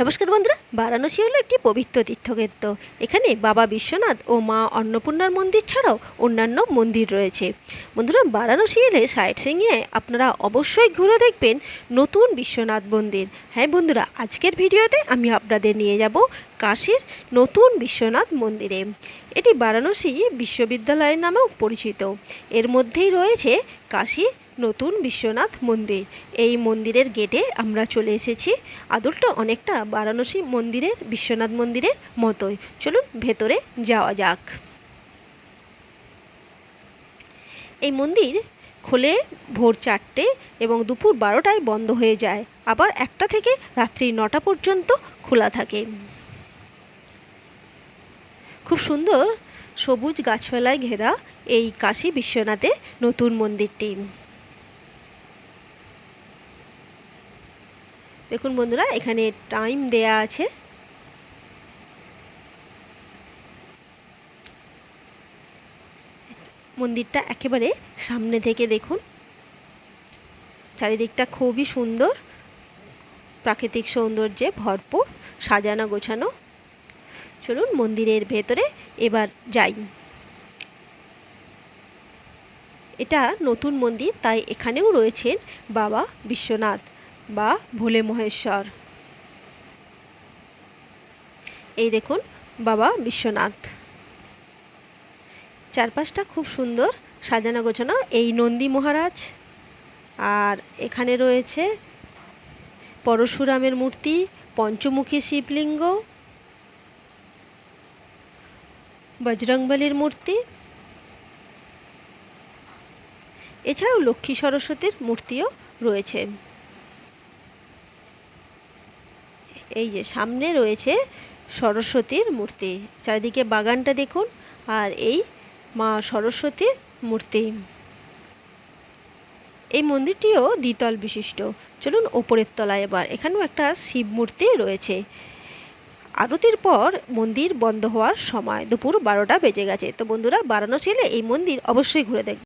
নমস্কার বন্ধুরা, বারাণসী হলো একটি পবিত্র তীর্থক্ষেত্র। এখানে বাবা বিশ্বনাথ ও মা অন্নপূর্ণার মন্দির ছাড়াও অন্যান্য মন্দির রয়েছে। বন্ধুরা, বারাণসী এলে সাইট সিংয়ে আপনারা অবশ্যই ঘুরে দেখবেন নতুন বিশ্বনাথ মন্দির। হ্যাঁ বন্ধুরা, আজকের ভিডিওতে আমি আপনাদের নিয়ে যাব কাশীর নতুন বিশ্বনাথ মন্দিরে। এটি বারাণসী বিশ্ববিদ্যালয়ের নামেও পরিচিত। এর মধ্যেই রয়েছে কাশী নতুন বিশ্বনাথ মন্দির। এই মন্দিরের গেটে আমরা চলে এসেছি। আদলটা অনেকটা বারাণসী মন্দিরের, বিশ্বনাথ মন্দিরের মতোই। চলুন ভেতরে যাওয়া যাক। এই মন্দির খোলে ভোর চারটে এবং দুপুর বারোটায় বন্ধ হয়ে যায়। আবার একটা থেকে রাত্রি নটা পর্যন্ত খোলা থাকে। খুব সুন্দর সবুজ গাছপালায় ঘেরা এই কাশী বিশ্বনাথে নতুন মন্দিরটি। দেখুন বন্ধুরা, এখানে টাইম দেয়া আছে। মন্দিরটা একেবারে সামনে থেকে দেখুন। চারিদিকটা খুবই সুন্দর, প্রাকৃতিক সৌন্দর্যে ভরপুর, সাজানো গোছানো। চলুন মন্দিরের ভেতরে এবার যাই। এটা নতুন মন্দির, তাই এখানেও রয়েছেন বাবা বিশ্বনাথ। বা ভোলে মহেশ্বর। এই দেখুন বাবা বিশ্বনাথ। চারপাশটা খুব সুন্দর সাজানো গোছানো এই নন্দী মহারাজ। আর এখানে রয়েছে পরশুরামের মূর্তি, পঞ্চমুখী শিবলিঙ্গ, বজরংবলীর মূর্তি। এছাড়াও লক্ষ্মী সরস্বতীর মূর্তিও রয়েছে। এই যে সামনে রয়েছে সরস্বতীর মূর্তি। চারিদিকে বাগানটা দেখুন আর এই মা সরস্বতীর মূর্তি। এই মন্দিরটিও দ্বিতল বিশিষ্ট। চলুন ওপরের তলায় এবার। এখানেও একটা শিব মূর্তি রয়েছে। আরতির পর মন্দির বন্ধ হওয়ার সময়। দুপুর বারোটা বেজে গেছে। তো বন্ধুরা বারাণসী এলে এই মন্দির অবশ্যই ঘুরে দেখবে